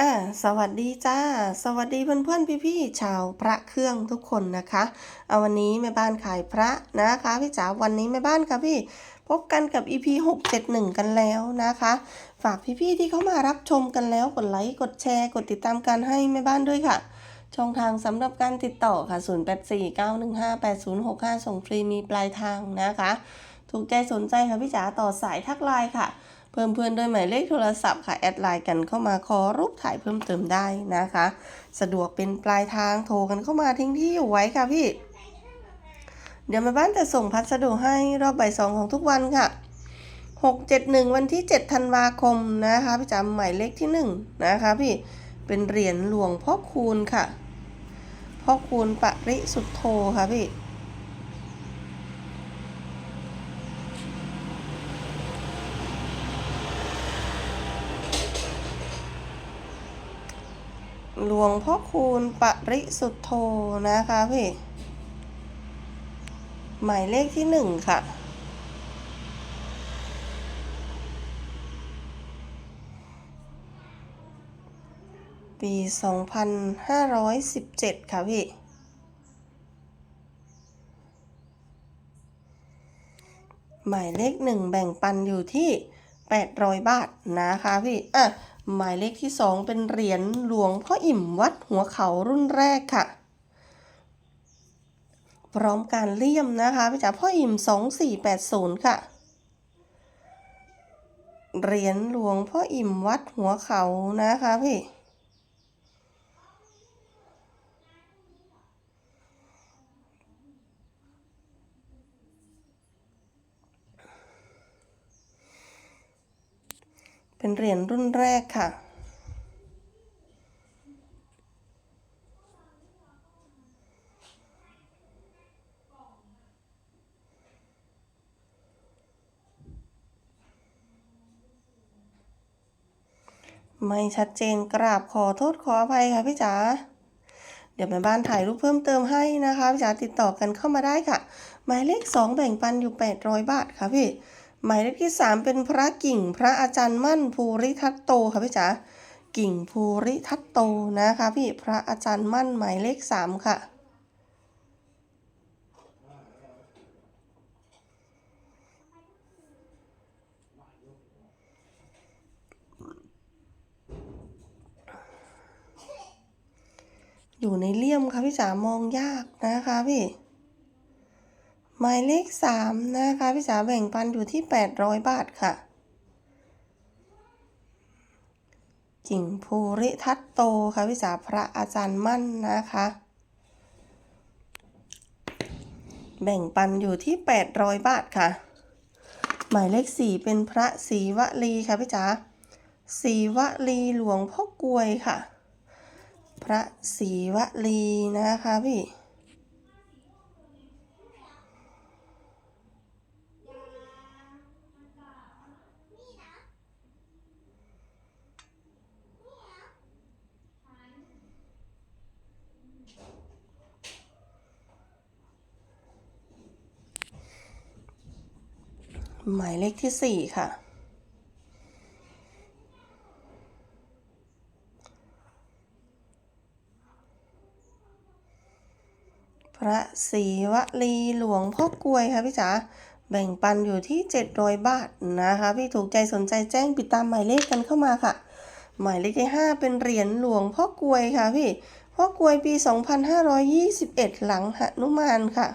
อ่าสวัสดีจ้า สวัสดีเพื่อนๆพี่ๆชาวพระเครื่องทุกคนนะคะเอาวันนี้แม่บ้านขายพระนะคะพี่จ๋าวันนี้แม่บ้านค่ะพี่พบกันกับ EP 671 กันแล้วนะคะ ฝากพี่ๆที่เข้ามารับชมกันแล้วกดไลค์กดแชร์กดติดตามกันให้แม่บ้านด้วยค่ะ ช่องทางสำหรับการติดต่อค่ะ 0849158065 ส่งฟรีมีปลายทางนะคะ ถูกใจสนใจค่ะพี่จ๋าต่อสายทักไลน์ค่ะ เพิ่มเพื่อนด้วยหมายเลขโทรศัพท์ค่ะแอดไลน์กันเข้ามาขอรูปถ่ายเพิ่มเติมได้นะคะ สะดวกเป็นปลายทางโทรกันเข้ามาทิ้งที่อยู่ไว้ค่ะพี่ เดี๋ยวแม่บ้านจะส่งพัสดุให้รอบบ่ายสองของทุกวันค่ะ671วันที่7ธันวาคมนะคะพี่จำหมายเลขที่1นะคะพี่เป็นเหรียญหลวงพ่อคูณค่ะพ่อคูณปริสุทธโธค่ะพี่ หลวงพ่อคูณปริสุทธโธนะคะพี่หมายเลขที่หนึ่งค่ะ ปี 2517 ค่ะพี่ หมายเลขหนึ่งแบ่งปันอยู่ที่ 800 บาทนะคะพี่ อะ หมายเลขที่สองเป็นเหรียญหลวงพ่ออิ่มวัดหัวเขารุ่นแรกค่ะ พร้อมการเลี่ยมนะคะพี่จ๋าพ่ออิ่ม 2480 ค่ะ เหรียญหลวงพ่ออิ่มวัดหัวเขานะคะพี่ เป็นเหรียญรุ่นแรกค่ะ ไม่ชัดเจนกราบขอโทษขออภัยค่ะพี่จ๋าเดี๋ยวแม่บ้านถ่ายรูปเพิ่มเติมให้นะคะพี่จ๋าติดต่อกันเข้ามาได้ค่ะ หมายเลข 2 แบ่งปันอยู่ 800 บาทค่ะพี่ หมายเลขที่ 3 เป็นพระกิ่งพระอาจารย์มั่นภูริทัตโตค่ะพี่จ๋ากิ่งภูริทัตโตนะคะพี่พระอาจารย์มั่นหมายเลข 3 ค่ะอยู่ในเลี่ยมค่ะพี่จ๋ามองยากนะคะพี่ หมายเลขสามนะคะ พี่จ๋าแบ่งปันอยู่ที่ 800 บาทค่ะ กิ่งภูริทัตโตค่ะ พี่จ๋าพระอาจารย์มั่นนะคะ แบ่งปันอยู่ที่ 800 บาทค่ะ หมายเลขสี่เป็นพระศรีวลีค่ะ พี่จ๋าศรีวลีหลวงพ่อกวยค่ะ พระศรีวลีนะคะพี่ หมายเลขที่สี่ค่ะ พระศรีวลีหลวงพ่อกลวยค่ะพี่จ๋าแบ่งปันอยู่ที่ 700 บาทนะคะ พี่ถูกใจสนใจแจ้งปิดตามหมายเลขกันเข้ามาค่ะ หมายเลขที่ 5 เป็นเหรียญหลวงพ่อกลวยค่ะพี่พ่อกลวยปี 2521 หลังหนุมานค่ะ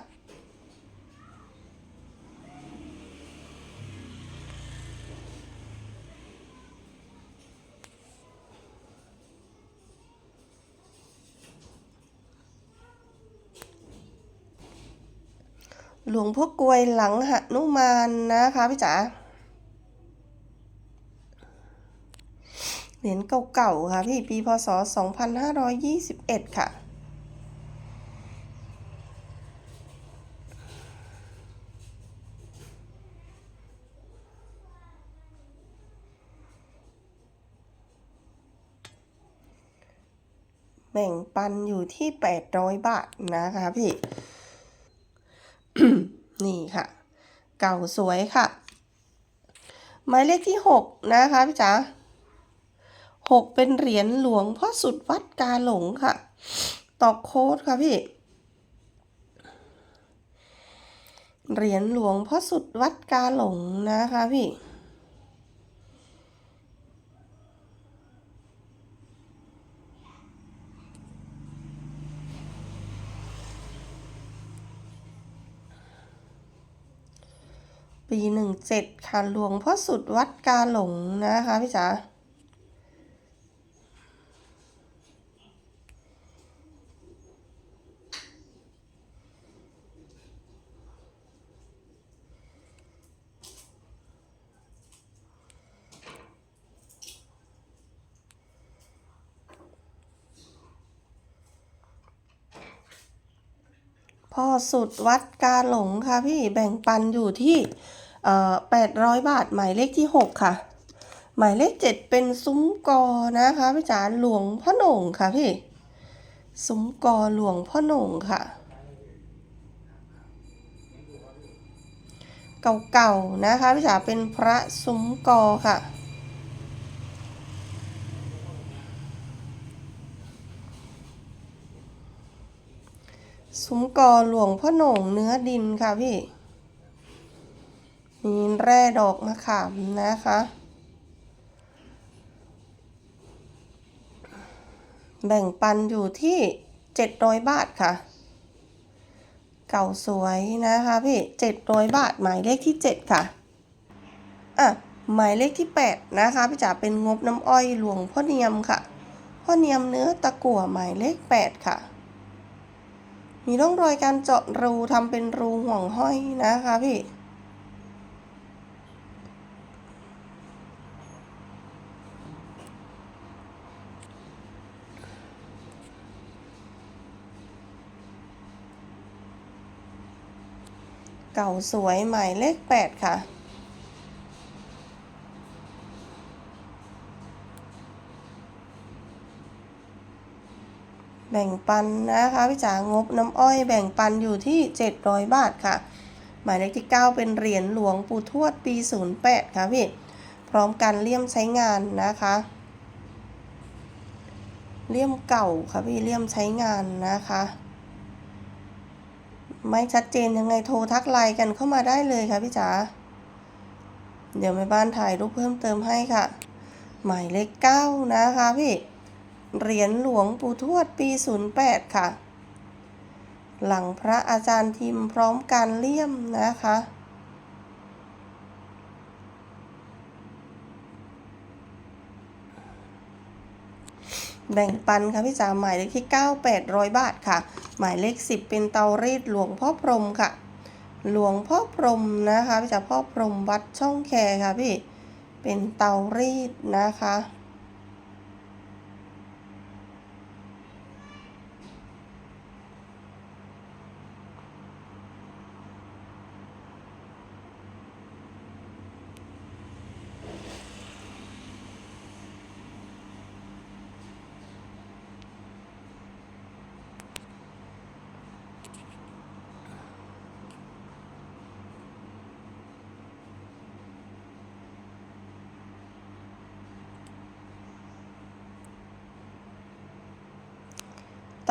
หลวงพ่อกลวยหลังหนุมานนะคะพี่จ๋าเหรียญเก่าๆค่ะพี่ปีพศ 2521 ค่ะแบ่งปันอยู่ที่ 800 บาทนะคะพี่ นี่ค่ะ เก่าสวยค่ะ หมายเลขที่ 6 นะคะพี่จ๋าหกเป็นเหรียญหลวงพ่อสุดวัดกาหลงค่ะ ตอกโค้ดค่ะพี่เหรียญหลวงพ่อสุดวัดกาหลงนะคะพี่ ปีหนึ่งเจ็ดค่ะหลวงพ่อสุดวัดกาหลงนะคะพี่จ๋าพ่อสุดวัดกาหลงค่ะพี่แบ่งปันอยู่ที่ 800 บาทหมายเลขที่ 6 ค่ะ หมายเลข 7 เป็นซุ้มกอนะคะพี่จ๋าหลวงพ่อหน่งค่ะพี่ ซุ้มกอหลวงพ่อหน่งค่ะ เก่าๆนะคะพี่จ๋าเป็นพระซุ้มกอค่ะซุ้มกอหลวงพ่อหน่งเนื้อดินค่ะพี่ มีแร่ดอกมะขามนะคะ แบ่งปันอยู่ที่700บาทค่ะ เก่าสวยนะคะพี่700บาทหมายเลขที่7ค่ะ อะ หมายเลขที่8นะคะพี่จ๋าเป็นงบน้ำอ้อยหลวงพ่อเนียมค่ะ พ่อเนียมเนื้อตะกั่วหมายเลข8ค่ะมีร่องรอยการเจาะรูทำเป็นรูห่วงห้อยนะคะพี่ เก่าสวยหมายเลข 8 ค่ะ แบ่งปันนะคะพี่จ๋างบน้ำอ้อยแบ่งปันอยู่ที่ 700 บาทค่ะ หมายเลขที่ 9 เป็นเหรียญหลวงปู่ทวดปี 08 ค่ะพี่พร้อมกันเลี่ยมใช้งานนะคะเลี่ยมเก่าค่ะพี่เลี่ยมใช้งานนะคะ ไม่ชัดเจนยังไงโทรทักไลน์กันเข้ามาได้เลยค่ะพี่จ๋า เดี๋ยวแม่บ้านถ่ายรูปเพิ่มเติมให้ค่ะ หมายเลข9นะคะพี่ เหรียญหลวงปู่ทวดปี 08 ค่ะ หลังพระอาจารย์ทิมพร้อมการเลี่ยมนะคะ แบ่งปันค่ะพี่จ๋าหมายเลขที่9 800 บาทค่ะ หมายเลข 10 เป็นเตารีดหลวงพ่อพรหมค่ะ หลวงพ่อพรหมนะคะพี่จ๋าพ่อพรหมวัดช่องแคค่ะพี่เป็นเตารีดนะคะ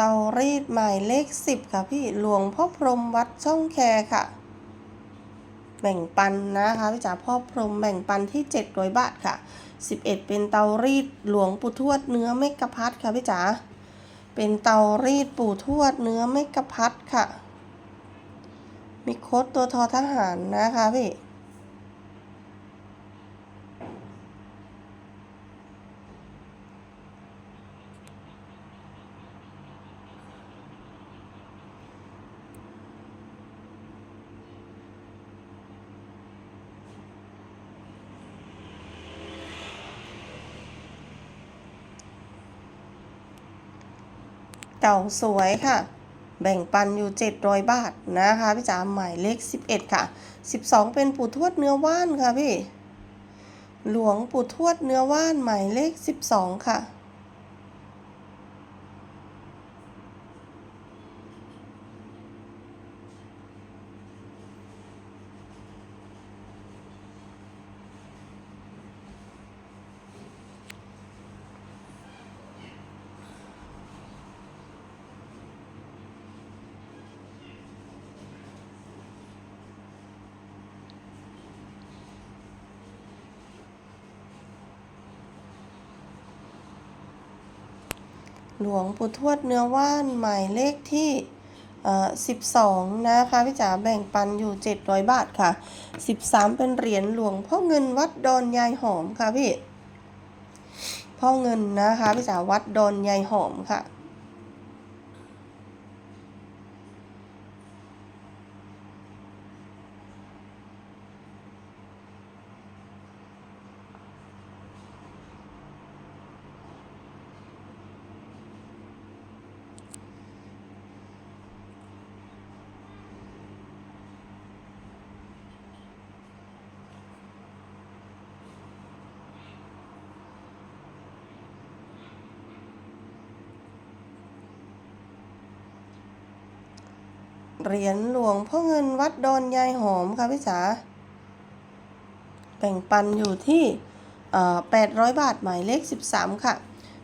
ตารีดหมายเลข 10 ค่ะพี่หลวงพ่อพรมวัดช่องแคค่ะ แบ่งปันนะคะพี่จ๋าพ่อพรมแบ่งปันที่ 700 บาทค่ะ 11 เป็นเตารีดหลวงปู่ทวดเนื้อเมกะพัดค่ะพี่จ๋าเป็นเตารีดปู่ทวดเนื้อเมกะพัดค่ะ มีโค้ดตัวทอทหารนะคะพี่ เก่าสวยค่ะ แบ่งปันอยู่ 700 บาทนะคะพี่จ๋าหมายเลข 11 ค่ะ 12 เป็นปู่ทวดเนื้อว่านค่ะพี่ หลวงปู่ทวดเนื้อว่านหมายเลข 12 ค่ะ หลวงปู่ทวดเนื้อว่านหมายเลขที่12 นะคะพี่จ๋าแบ่งปันอยู่ 700 บาทค่ะ 13 เป็นเหรียญหลวงพ่อเงินวัดดอนยายหอมค่ะพี่ พ่อเงินนะคะพี่จ๋าวัดดอนยายหอมค่ะ เหรียญหลวงพ่อเงินวัดดอนยายหอมค่ะพี่จ๋าแบ่งปันอยู่ที่800บาทหมายเลข13ค่ะ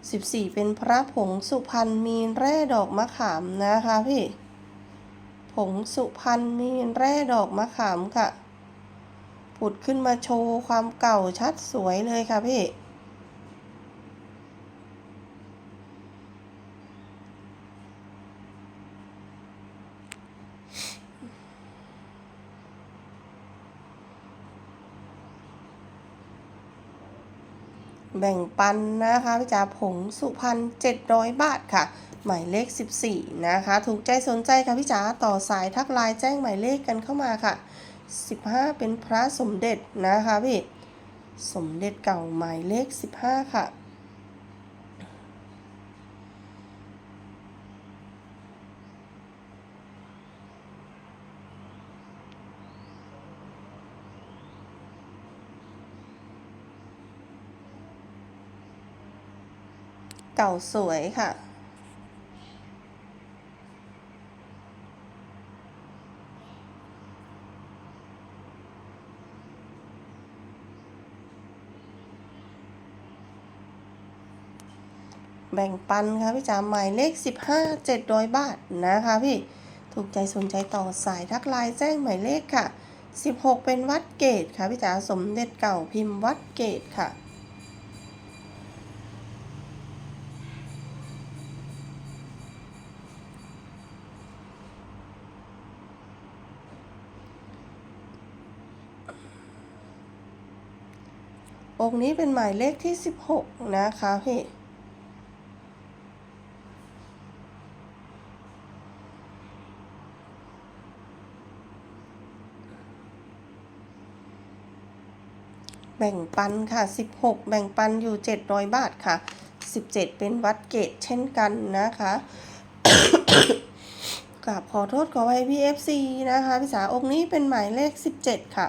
14เป็นพระผงสุพรรณมีแร่ดอกมะขามนะคะพี่ ผงสุพรรณมีแร่ดอกมะขามค่ะ ผุดขึ้นมาโชว์ความเก่าชัดสวยเลยค่ะพี่ แบ่งปันนะคะพี่จ๋าผงสุพรรณ700 บาทค่ะ หมายเลข 14 นะคะ ถูกใจสนใจค่ะพี่จ๋าต่อสายทักไลน์แจ้งหมายเลขกันเข้ามาค่ะ 15 เป็นพระสมเด็จนะคะพี่ สมเด็จเก่าหมายเลข 15 ค่ะ เก่าสวยค่ะ แบ่งปันค่ะพี่จ๋าหมายเลข 15 700 บาทนะคะพี่ ถูกใจสนใจต่อสายทักไลน์แจ้งหมายเลขค่ะ 16 เป็นวัดเกตค่ะพี่จ๋าสมเด็จเก่าพิมพ์วัดเกตค่ะ งค์นี้เป็นหมายเลขที่ 16 นะคะพี่แบ่งปันค่ะ 16 แบ่งปันอยู่ 700 บาทค่ะ 17 เป็นวัดเกตเช่นกันนะคะกราบขอโทษขอไว้ PFC นะคะพี่สาองค์นี้เป็นหมายเลข 17 ค่ะ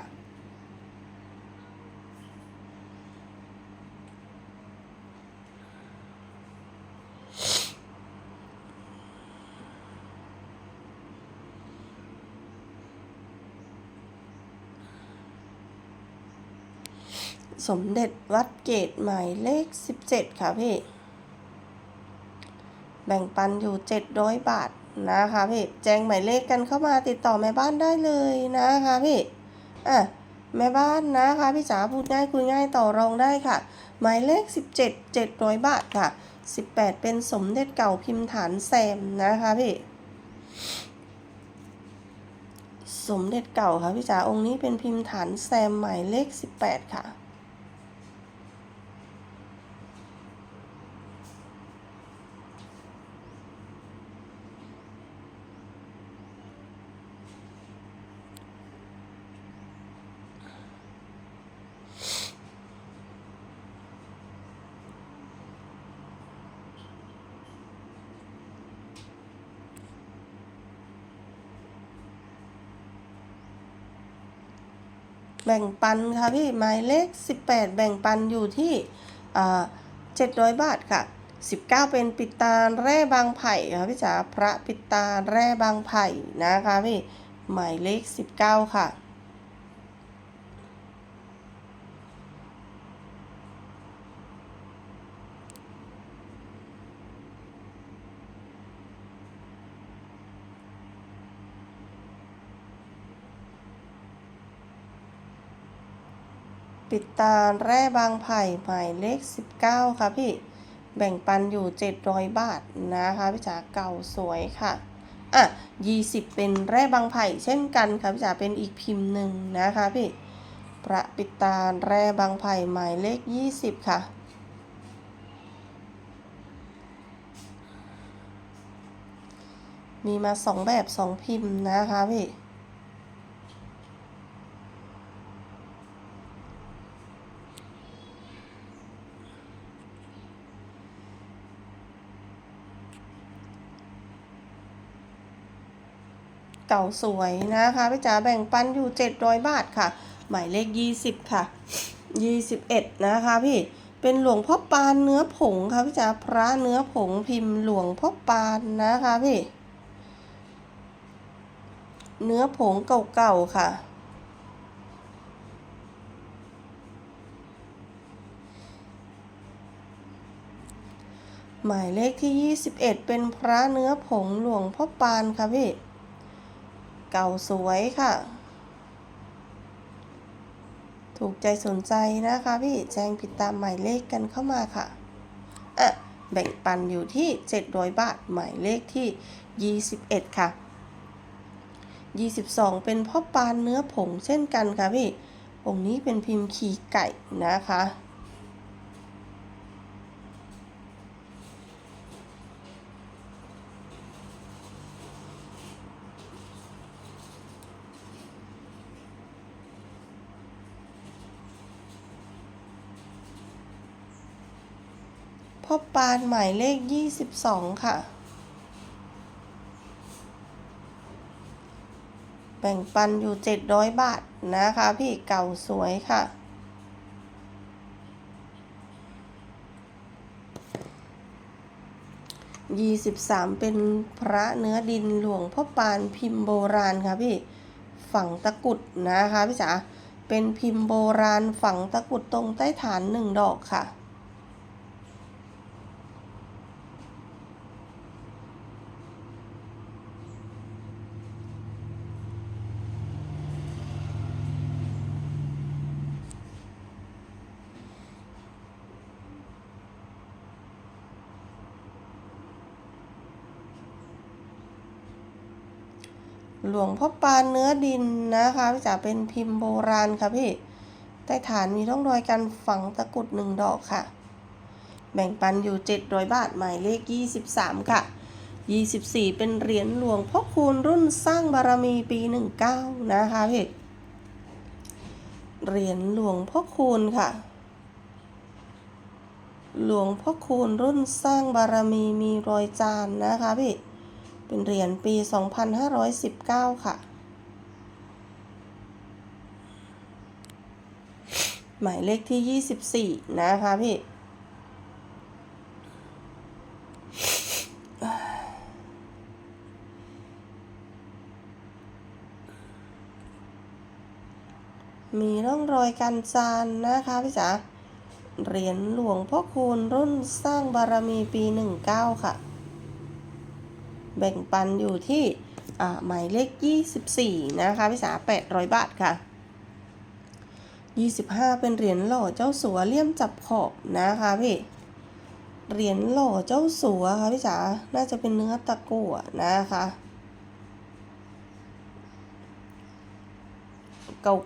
สมเด็จวัดเกตหมายเลข 17 ค่ะพี่ แบ่งปันอยู่ 700 บาทนะคะพี่ แจ้งหมายเลขกันเข้ามาติดต่อแม่บ้านได้เลยนะคะพี่อะแม่บ้านนะคะพี่จ๋าพูดง่ายคุยง่ายต่อรองได้ค่ะ หมายเลข 17 700 บาทค่ะ 18 เป็นสมเด็จเก่าพิมพ์ฐานแซมนะคะพี่ สมเด็จเก่าค่ะพี่จ๋าองค์นี้เป็นพิมพ์ฐานแซมหมายเลข 18 ค่ะ แบ่งปันค่ะพี่หมายเลข 18 แบ่งปันอยู่ที่เจ็ดร้อยบาทค่ะ 19 เป็นปิดตาแร่บางไผ่ค่ะพี่จ๋าพระปิดตาแร่บางไผ่นะคะพี่หมายเลข 19 ค่ะ ปิดตาแร่บางไผ่หมายเลข 19 ค่ะพี่ แบ่งปันอยู่ 700 บาทนะคะพี่จ๋าเก่าสวยค่ะ อะ 20 เป็นแร่บางไผ่เช่นกันค่ะพี่จ๋าเป็นอีกพิมพ์หนึ่งนะคะพี่ประปิตาแร่บางไผ่หมายเลข 20 ค่ะมีมาสองแบบสองพิมพ์นะคะพี่ เก่าสวยนะคะพี่จ๋าแบ่งปันอยู่ 700 บาทค่ะ หมายเลข 20 ค่ะ 21 นะคะพี่ เป็นหลวงพ่อปานเนื้อผงค่ะพี่จ๋าพระเนื้อผงพิมพ์หลวงพ่อปานนะคะพี่ เนื้อผงเก่าๆค่ะหมายเลขที่ 21 เป็นพระเนื้อผงหลวงพ่อปานค่ะพี่ เก่าสวยค่ะ ถูกใจสนใจนะคะพี่แจ้งผิดตามหมายเลขกันเข้ามาค่ะอะแบ่งปันอยู่ที่ 700 บาท หมายเลขที่ 21 ค่ะ 22 เป็นพ่อปานเนื้อผงเช่นกันค่ะพี่องค์นี้เป็นพิมพ์ขีไก่นะคะ พ่อปานหมายเลข 22 ค่ะ แบ่งปันอยู่ 700 บาทนะคะ พี่เก่าสวยค่ะ23เป็นพระเนื้อดินหลวงพ่อปานพิมพ์โบราณค่ะพี่ฝังตะกุดนะคะพี่จ๋าเป็นพิมพ์โบราณฝังตะกุดตรงใต้ฐานหนึ่งดอกค่ะ หลวงพ่อปานเนื้อดินนะคะพี่จ๋าเป็นพิมพ์โบราณค่ะพี่ใต้ฐานมีร่องรอยการฝังตะกุดหนึ่งดอกค่ะ แบ่งปันอยู่ 700 บาทหมายเลข 23 ค่ะ 24 เป็นเหรียญหลวงพ่อคูณรุ่นสร้างบารมีปี 19 นะคะพี่เหรียญหลวงพ่อคูณค่ะ หลวงพ่อคูณรุ่นสร้างบารมีมีรอยจานนะคะพี่ เป็นเหรียญปี 2519 ค่ะ หมายเลขที่ 24 นะคะพี่มีร่องรอยการจานนะคะพี่จ๋าเหรียญหลวงพ่อคูณรุ่นสร้างบารมีปี 19 ค่ะ แบ่งปันอยู่ที่หมายเลข 24 นะคะพี่สา800 บาทค่ะ 25 เป็นเหรียญหล่อเจ้าสัวเลี่ยมจับขอบนะคะพี่ เหรียญหล่อเจ้าสัวค่ะพี่จ๋า น่าจะเป็นเนื้อตะกั่วนะคะ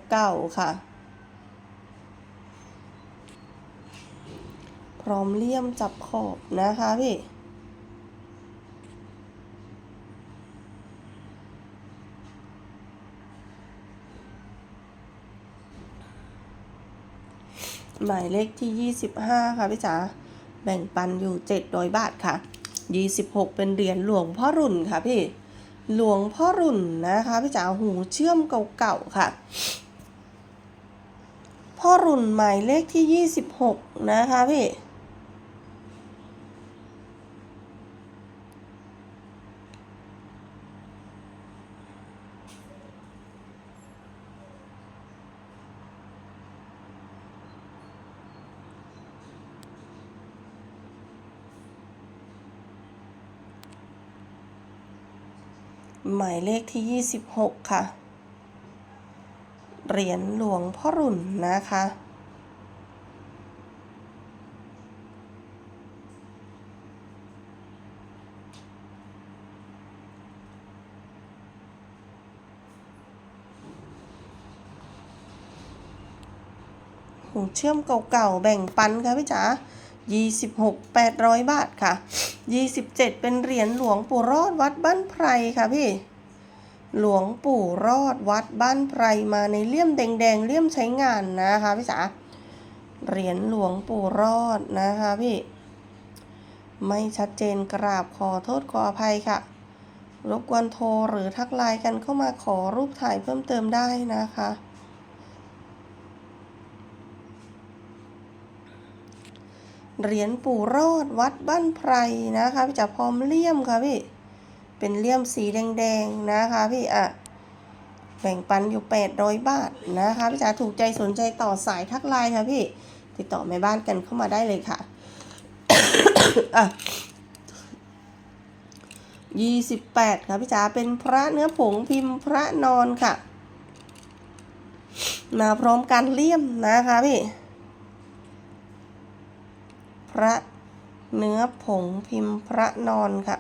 เก่าๆค่ะ พร้อมเลี่ยมจับขอบนะคะพี่ หมายเลขที่ 25 ค่ะพี่จ๋าแบ่งปันอยู่ 700 บาทค่ะ 26 เป็นเหรียญหลวงพ่อรุ่นค่ะพี่ หลวงพ่อรุ่นนะคะพี่จ๋าหูเชื่อมเก่าๆค่ะ พ่อรุ่นหมายเลขที่ 26 นะคะพี่ หมายเลขที่ 26 ค่ะ เหรียญหลวงพ่อรุ่นนะคะ หูเชื่อมเก่าๆ แบ่งปันค่ะพี่จ๋า 26 800 บาทค่ะ 27 เป็นเหรียญหลวงปู่รอดวัดบ้านไพรค่ะพี่ หลวงปู่รอดวัดบ้านไพรมาในเลี่ยมแดงๆเลี่ยมใช้งานนะคะพี่จ๋า เหรียญหลวงปู่รอดนะคะพี่ ไม่ชัดเจนกราบขอโทษขออภัยค่ะ รบกวนโทรหรือทักไลน์กันเข้ามาขอรูปถ่ายเพิ่มเติมได้นะคะ เหรียญปู่รอดวัดบ้านไพรนะคะพี่จ๋าพร้อมเลี่ยมค่ะพี่ เป็นเลี่ยมสีแดงๆนะคะพี่อะแบ่งปันอยู่ 800 บาทนะคะพี่จ๋าถูกใจสนใจต่อสายทักไลน์ค่ะพี่ ติดต่อแม่บ้านกันเข้ามาได้เลยค่ะอะ28ค่ะพี่จ๋าเป็นพระเนื้อผงพิมพ์พระนอนค่ะ มาพร้อมกันเลี่ยมนะคะพี่ พระเนื้อผงพิมพ์พระนอนค่ะ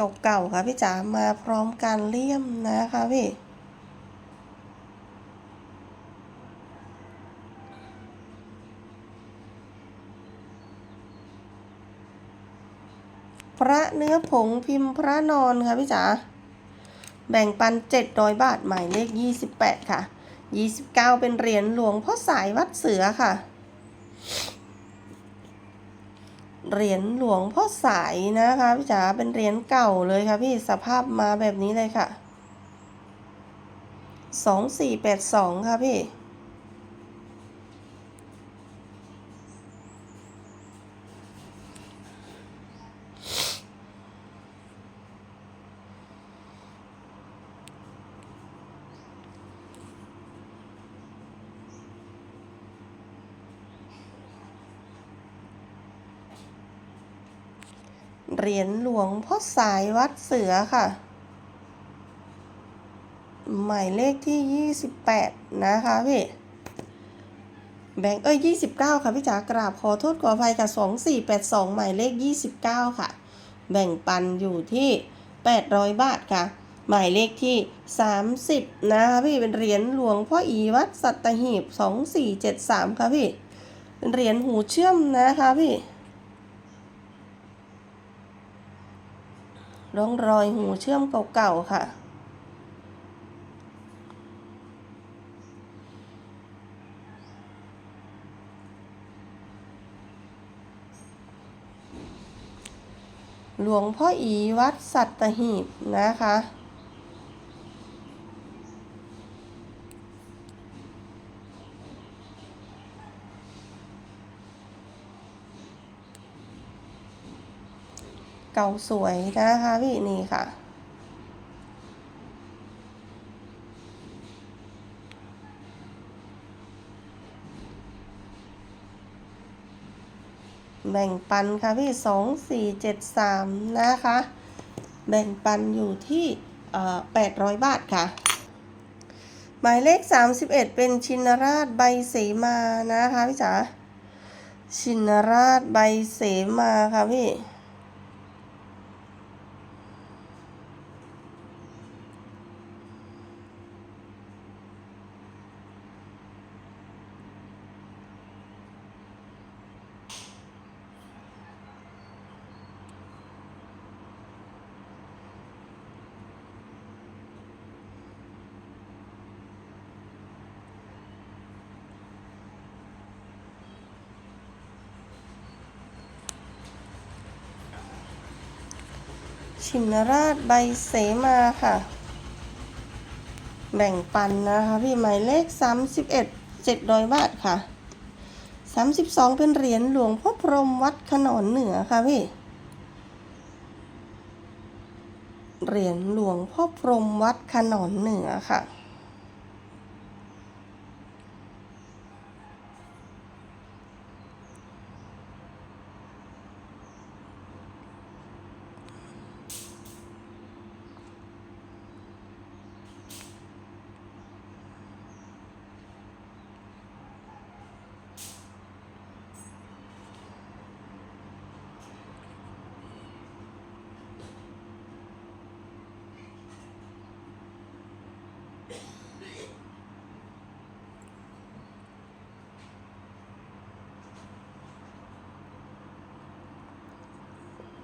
ตกเก่าค่ะพี่จ๋ามาพร้อมการเลี่ยมนะคะพี่ ระเนื้อผงพิมพ์พระนอนค่ะพี่จ๋าแบ่งปัน 700 บาทหมายเลข 28 ค่ะ 29 เป็นเหรียญหลวงพ่อสายวัดเสือค่ะ เหรียญหลวงพ่อสายนะคะพี่จ๋าเป็นเหรียญเก่าเลยค่ะพี่สภาพมาแบบนี้เลยค่ะ 2482 ค่ะพี่ เหรียญหลวงพ่อสายวัดเสือค่ะ หมายเลขที่ 28 นะคะพี่แบงค์เอ้ย29ค่ะพี่จ๋ากราบขอโทษขออภัยค่ะ2482หมายเลข29ค่ะ แบ่งปันอยู่ที่800บาทค่ะ หมายเลขที่30นะคะพี่เป็นเหรียญหลวงพ่ออีวัดสัตหีบ2473ค่ะพี่เป็นเหรียญหูเชื่อมนะคะพี่ ร่องรอยหูเชื่อมเก่าๆค่ะ หลวงพ่ออีวัดสัตหีบนะคะ เก่าสวยนะคะพี่นี่ค่ะ แบ่งปันค่ะพี่สองสี่เจ็ดสามนะคะ แบ่งปันอยู่ที่แปดร้อยบาทค่ะหมายเลขสามสิบเอ็ดเป็นชินราชใบเสมานะคะพี่จ๋าชินราชใบเสมาค่ะพี่ ชินราชใบเสมาค่ะ แบ่งปันนะคะพี่หมายเลข 31 700 บาทค่ะ 32 เป็นเหรียญหลวงพ่อพรหมวัดขนอนเหนือค่ะพี่ เหรียญหลวงพ่อพรหมวัดขนอนเหนือค่ะ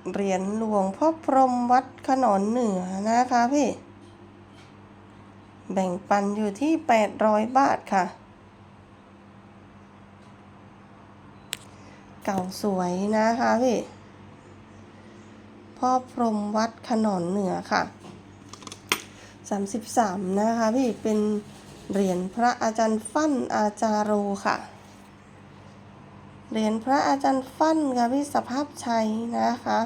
เหรียญหลวงพ่อพรมวัดขนอนเหนือนะคะพี่ แบ่งปันอยู่ที่ 800 บาทค่ะ เก่าสวยนะคะพี่ พ่อพรมวัดขนอนเหนือค่ะ 33 นะคะพี่เป็นเหรียญพระอาจารย์ฟั่นอาจารโรค่ะ เหรียญพระอาจารย์ฟั่นค่ะพี่สภาพชัยนะคะ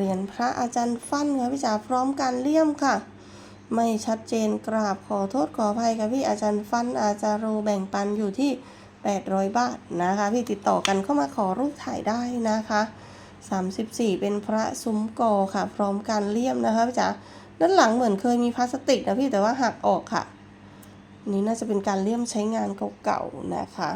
เหรียญพระอาจารย์ฟั่นค่ะพี่จ๋าพร้อมการเลี่ยมค่ะ ไม่ชัดเจนกราบขอโทษขออภัยค่ะพี่อาจารย์ฟั่นอาจารย์โรแบ่งปันอยู่ที่ 800 บาทนะคะ พี่ติดต่อกันเข้ามาขอรูปถ่ายได้นะคะ 34 เป็นพระซุ้มกอค่ะ พร้อมการเลี่ยมนะคะพี่จ๋าด้านหลังเหมือนเคยมีพลาสติกนะพี่แต่ว่าหักออกค่ะ นี่น่าจะเป็นการเลี่ยมใช้งานเก่าๆนะคะ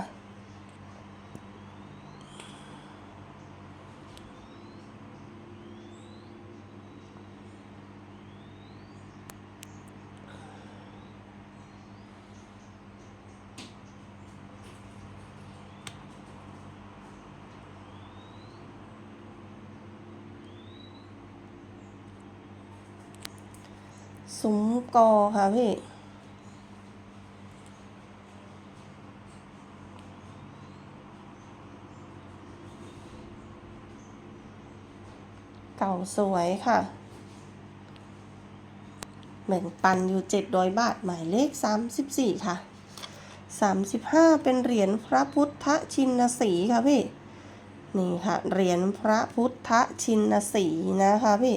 ซุ้มกอค่ะพี่ เก่าสวยค่ะ แบ่งปันอยู่700บาท หมายเลข34ค่ะ35เป็นเหรียญพระพุทธชินสีค่ะพี่ นี่ค่ะ เหรียญพระพุทธชินสีนะคะพี่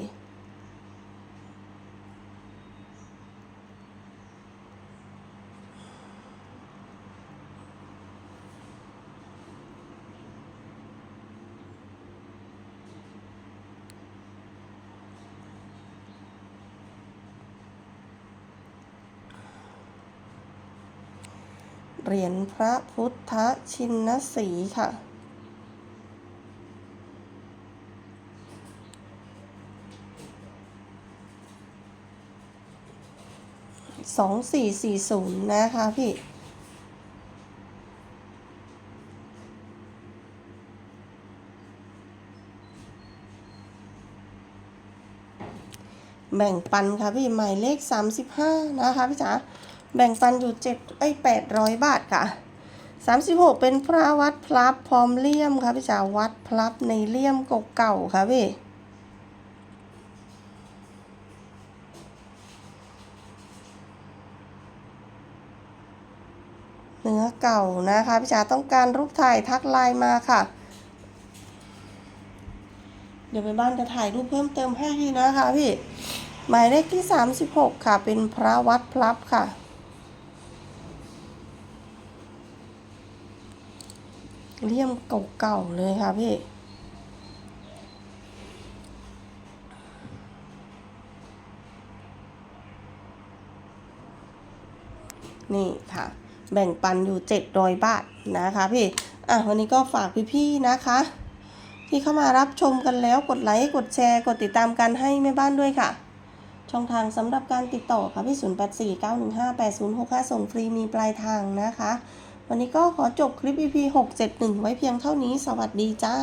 เหรียญพระพุทธชินสีค่ะสองสี่สี่ศูนย์นะคะพี่แบ่งปันค่ะพี่หมายเลข 35 นะคะพี่จ๋า แบ่งปันอยู่7ไอ้800บาทค่ะ36เป็นพระวัดพลับพร้อมเลี่ยมค่ะพี่จ๋าวัดพลับในเลี่ยมเก่าๆค่ะพี่เนื้อเก่านะคะพี่จ๋าต้องการรูปถ่ายทักไลน์มาค่ะ เดี๋ยวไปบ้านจะถ่ายรูปเพิ่มเติมให้นะคะพี่ หมายเลขที่ 36 ค่ะ เป็นพระวัดพลับค่ะ เลี่ยมเก่าๆเลยค่ะพี่ นี่ค่ะ แบ่งปันอยู่700บาทนะคะพี่ อะ วันนี้ก็ฝากพี่ๆนะคะ ที่เข้ามารับชมกันแล้วกดไลค์กดแชร์ กดติดตามกันให้แม่บ้านด้วยค่ะ ช่องทางสำหรับการติดต่อค่ะพี่ 0849158065 ส่งฟรีมีปลายทางนะคะ วันนี้ก็ขอจบคลิป EP 671 ไว้เพียงเท่านี้ สวัสดีจ้า